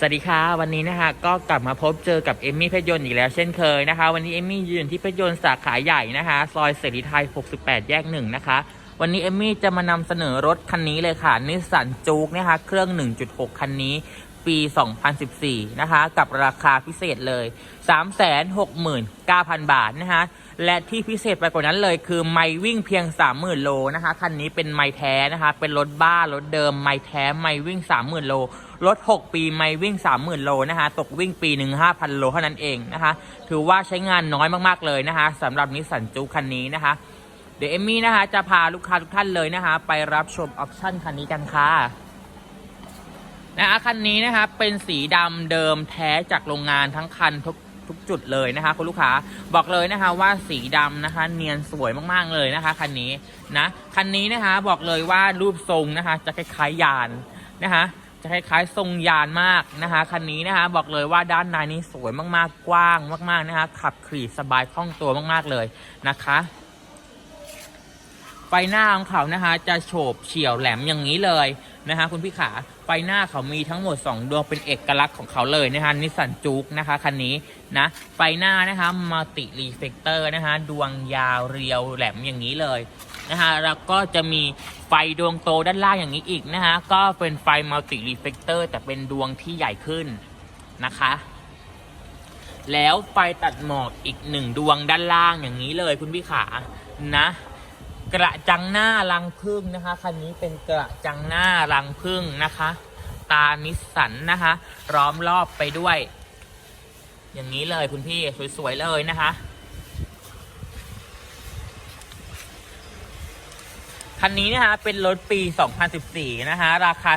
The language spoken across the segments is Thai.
สวัสดีค่ะวันนี้นะคะก็กลับมาพบเจอกับเอมมี่เพชรยนต์อีกแล้วเช่นเคยนะคะ วันนี้เอมมี่ยืนที่เพชรยนต์สาขาใหญ่นะคะซอยเสรีไทย 68 แยกหนึ่งนะคะ วันนี้เอมมี่จะมานำเสนอรถคันนี้เลยค่ะนิสสันจูกนะคะเครื่อง 1.6 คันนี้ ปี 2014 นะคะ กับราคาพิเศษเลย 369,000 บาทนะคะ และที่พิเศษไปกว่านั้นเลยคือไม่วิ่งเพียง 30,000 โลนะคะ คันนี้เป็นไม่แท้นะคะ เป็นรถบ้ารถเดิมไม่แท้ไม่วิ่ง 30,000 โลรถ 6 ปีไม่วิ่ง 30,000 โลนะคะ ตกวิ่งปีหนึ่ง5,000 โลเท่านั้นเองนะคะ ถือว่าใช้งานน้อยมากๆเลยนะคะสำหรับนิสสันจูคันนี้นะคะเดี๋ยวเอมมี่นะคะจะพาลูกค้าทุกท่านเลยนะคะ ไปรับชมออปชั่นคันนี้กันค่ะ นะคะคันนี้นะคะเป็นสีดำเดิมแท้จากโรงงานทั้งคันทุกทุกจุดเลยนะคะคุณลูกค้าบอกเลยนะคะว่าสีดำนะคะ เนียนสวยมากๆเลยนะคะคันนี้นะคันนี้นะคะบอกเลยว่ารูปทรงนะคะ จะคล้ายๆยานนะคะจะคล้ายๆทรงยานมากนะคะคันนี้นะคะบอกเลยว่าด้านในนี้สวยมากๆกว้างมาก ๆนะคะ ขับขี่สบายคล่องตัวมากๆเลยนะคะไฟหน้าของเขานะคะ จะโฉบเฉี่ยวแหลมอย่างนี้เลยนะคะ คุณพี่ขา ไฟหน้าเขามีทั้งหมด 2 ดวงเป็นเอกลักษณ์ของเขาเลยนะคะนิสสันจูกนะคะคันนี้นะไฟหน้านะคะมัลติรีเฟกเตอร์นะคะดวงยาวเรียวแหลมอย่างนี้เลยนะคะแล้วก็จะมีไฟดวงโตด้านล่างอย่างนี้อีกนะคะก็เป็นไฟมัลติรีเฟกเตอร์แต่เป็นดวงที่ใหญ่ขึ้นนะคะ แล้วไฟตัดหมอกอีกหนึ่งดวงด้านล่างอย่างนี้เลยคุณพี่ขานะ กระจังหน้ารังพึ่งนะคะคันนี้เป็นกระจังหน้ารังพึ่งนะคะ ตานิสสันนะคะล้อมรอบไปด้วย อย่างนี้เลยคุณพี่สวยๆเลยนะคะคันนี้นะคะเป็นรถปี 2014 นะคะราคา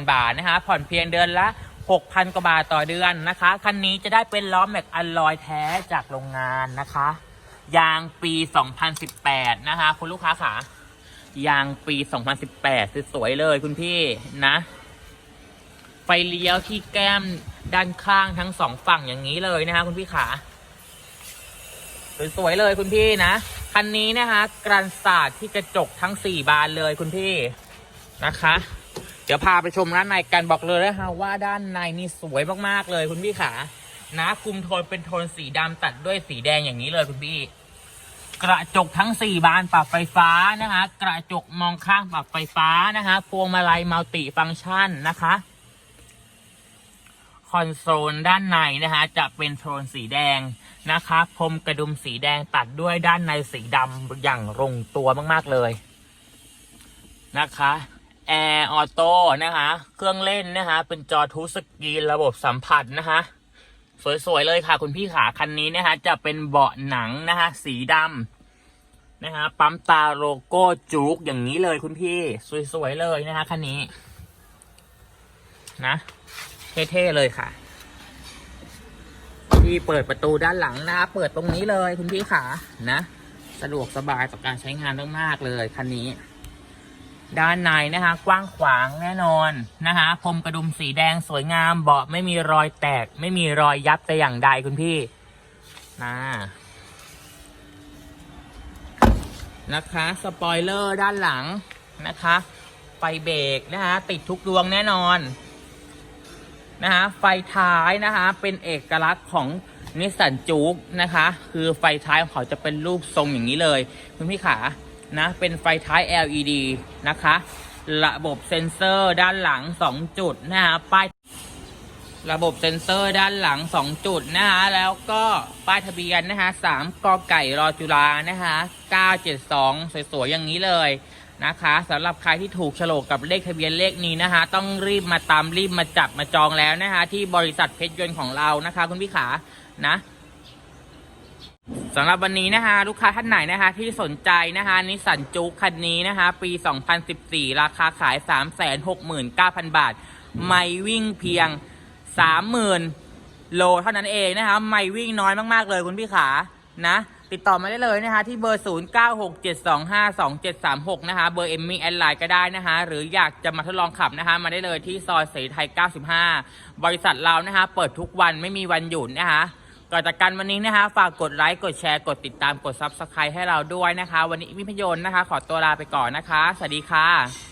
369,000 บาทนะคะผ่อนเพียงเดือนละ 6,000 กว่าบาทต่อเดือนนะคะ คันนี้จะได้เป็นล้อแม็กอัลลอยแท้จากโรงงานนะคะ ยางปี 2018 นะคะ คุณลูกค้าค่ะยางปี 2018 สวยๆเลยคุณพี่นะ ไฟเลี้ยวที่แก้มด้านข้างทั้งสองฝั่งอย่างนี้เลยนะคะคุณพี่ขาสวยๆเลยคุณพี่นะคันนี้นะคะกรันศาสตร์ที่กระจกทั้ง4บานเลยคุณพี่นะคะ เดี๋ยวพาไปชมด้านในกันบอกเลยนะคะว่าด้านในนี่สวยมากๆเลยคุณพี่ขา นะคุมโทนเป็นโทนสีดำตัดด้วยสีแดงอย่างนี้เลยคุณพี่ กระจกทั้ง 4 บานปรับไฟฟ้านะคะ กระจกมองข้างปรับไฟฟ้านะคะพวงมาลัยมัลติฟังก์ชันนะคะคอนโซลด้านในนะคะจะเป็นโทนสีแดงนะคะพรมกระดุมสีแดงตัดด้วยด้านในสีดำอย่างลงตัวมากๆเลยนะคะแอร์ออโต้นะคะ เครื่องเล่นนะคะ เป็นจอทูสกรีนระบบสัมผัสนะคะ สวยๆเลยค่ะ คุณพี่ขาคันนี้นะคะจะเป็นเบาะหนังนะคะสีดำนะคะปั๊มตาโลโก้จุกอย่างนี้เลยคุณพี่ สวยๆเลยนะคะคันนี้ นะเท่ๆเลยค่ะ ที่เปิดประตูด้านหลังนะคะเปิดตรงนี้เลยคุณพี่ขานะ สะดวกสบายต่อการใช้งานมากๆเลยคันนี้ ด้านในนะคะ กว้างขวางแน่นอนนะคะพรมกระดุมสีแดงสวยงามเบาะไม่มีรอยแตก ไม่มีรอยยับแต่อย่างใดคุณพี่นะนะคะ สปอยเลอร์ด้านหลังนะคะ ไฟเบรกนะคะติดทุกดวงแน่นอนนะคะไฟท้ายนะคะเป็นเอกลักษณ์ของนิสสันจูกนะคะ คือไฟท้ายของเขาจะเป็นรูปทรงอย่างนี้เลย คุณพี่ขา นะเป็นไฟท้าย LED นะคะ ระบบเซ็นเซอร์ด้านหลัง 2 จุดนะคะป้ายระบบเซ็นเซอร์ด้านหลัง 2 จุดนะคะแล้วก็ป้ายทะเบียนนะคะ3กอไก่รอจุฬานะคะ972 สวยๆ อย่างนี้เลยนะคะสำหรับใครที่ถูกโฉลกกับเลขทะเบียนเลขนี้นะคะ ต้องรีบมาตามรีบมาจับมาจองแล้วนะคะที่บริษัทเพชรยนต์ของเรานะคะ คุณพี่ขานะ สำหรับวันนี้นะคะลูกค้าท่านไหนนะคะที่สนใจนะคะนิสสันจูคันนี้นะคะปี 2014 ราคาขาย 369,000 บาท ไม่วิ่งเพียง 30,000 โลเท่านั้นเองนะคะไม่วิ่งน้อยมาก ๆ เลยคุณพี่ขานะติดต่อมาได้เลยนะคะที่เบอร์ 0967252736 นะคะเบอร์เอมมี่แอดไลน์ก็ได้นะคะหรืออยากจะมาทดลองขับนะคะมาได้เลยที่ซอยเสรีไทย 95 บริษัทเรานะคะเปิดทุกวันไม่มีวันหยุดนะคะ ก่อนจากกันวันนี้นะคะ ฝากกดไลค์กดแชร์กดติดตามกดซับสไครต์ให้เราด้วยนะคะ วันนี้มิพยนต์นะคะ ขอตัวลาไปก่อนนะคะ สวัสดีค่ะ